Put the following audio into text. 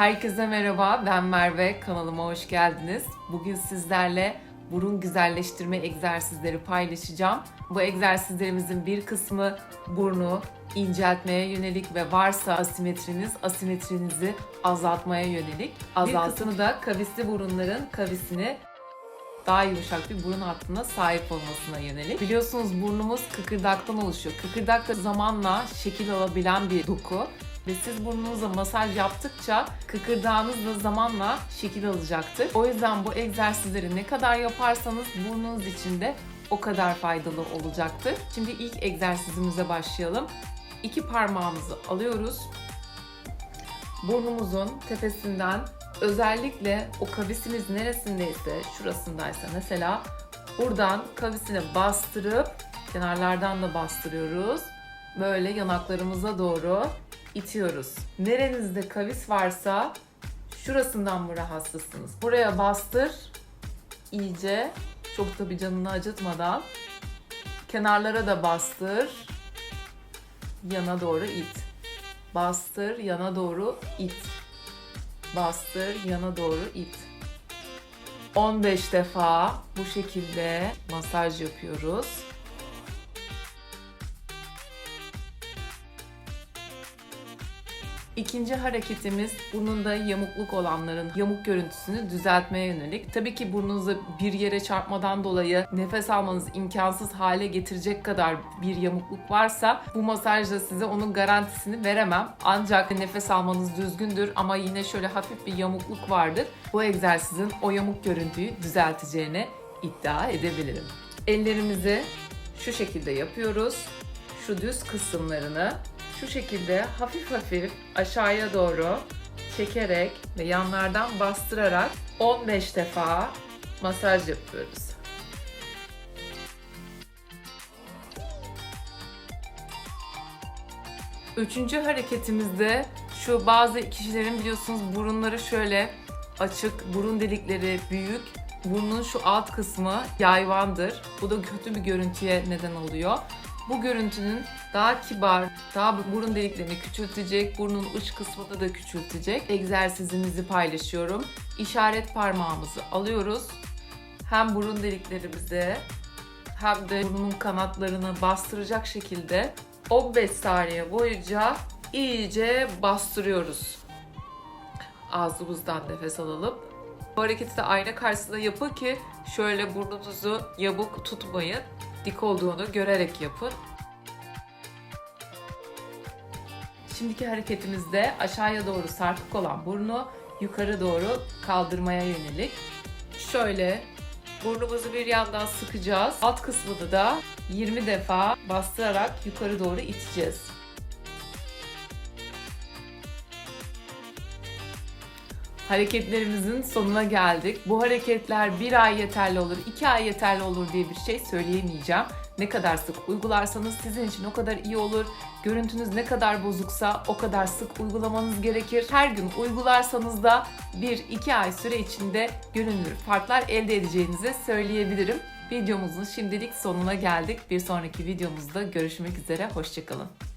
Herkese merhaba, ben Merve. Kanalıma hoş geldiniz. Bugün sizlerle burun güzelleştirme egzersizleri paylaşacağım. Bu egzersizlerimizin bir kısmı burnu inceltmeye yönelik ve varsa asimetriniz, asimetrinizi azaltmaya yönelik. Bir kısmı da kavisli burunların kavisini daha yumuşak bir burun hattına sahip olmasına yönelik. Biliyorsunuz burnumuz kıkırdaktan oluşuyor. Kıkırdak da zamanla şekil alabilen bir doku ve siz burnunuza masaj yaptıkça kıkırdağınız da zamanla şekil alacaktır. O yüzden bu egzersizleri ne kadar yaparsanız burnunuz için de o kadar faydalı olacaktır. Şimdi ilk egzersizimize başlayalım. İki parmağımızı alıyoruz. Burnumuzun tepesinden özellikle o kavisimiz neresindeyse, şurasındaysa mesela buradan kavisine bastırıp kenarlardan da bastırıyoruz. Böyle yanaklarımıza doğru itiyoruz. Nerenizde kavis varsa şurasından mı rahatsızsınız? Buraya bastır iyice çok tabii canını acıtmadan kenarlara da bastır yana doğru it. Bastır yana doğru it. Bastır yana doğru it. 15 defa bu şekilde masaj yapıyoruz. İkinci hareketimiz burnunda yamukluk olanların yamuk görüntüsünü düzeltmeye yönelik. Tabii ki burnunuzu bir yere çarpmadan dolayı nefes almanız imkansız hale getirecek kadar bir yamukluk varsa bu masajda size onun garantisini veremem. Ancak nefes almanız düzgündür ama yine şöyle hafif bir yamukluk vardır. Bu egzersizin o yamuk görüntüyü düzelteceğini iddia edebilirim. Ellerimizi şu şekilde yapıyoruz. Şu düz kısımlarını şu şekilde hafif hafif aşağıya doğru çekerek ve yanlardan bastırarak 15 defa masaj yapıyoruz. Üçüncü hareketimizde şu bazı kişilerin biliyorsunuz burunları şöyle açık, burun delikleri büyük, burnun şu alt kısmı yayvandır. Bu da kötü bir görüntüye neden oluyor. Bu görüntünün daha kibar, daha burun deliklerini küçültecek, burnun uç kısmını da küçültecek egzersizimizi paylaşıyorum. İşaret parmağımızı alıyoruz. Hem burun deliklerimize hem de burnun kanatlarını bastıracak şekilde 15 saniye boyunca iyice bastırıyoruz. Ağzımızdan nefes alalım. Bu hareketi de ayna karşısında yapın ki şöyle burnunuzu yamuk tutmayın. Dik olduğunu görerek yapın. Şimdiki hareketimizde aşağıya doğru sarkık olan burnu yukarı doğru kaldırmaya yönelik. Şöyle burnumuzu bir yandan sıkacağız. Alt kısmını da 20 defa bastırarak yukarı doğru iteceğiz. Hareketlerimizin sonuna geldik. Bu hareketler bir ay yeterli olur, iki ay yeterli olur diye bir şey söyleyemeyeceğim. Ne kadar sık uygularsanız sizin için o kadar iyi olur. Görüntünüz ne kadar bozuksa o kadar sık uygulamanız gerekir. Her gün uygularsanız da 1-2 ay süre içinde görünür farklar elde edeceğinizi söyleyebilirim. Videomuzun şimdilik sonuna geldik. Bir sonraki videomuzda görüşmek üzere. Hoşçakalın.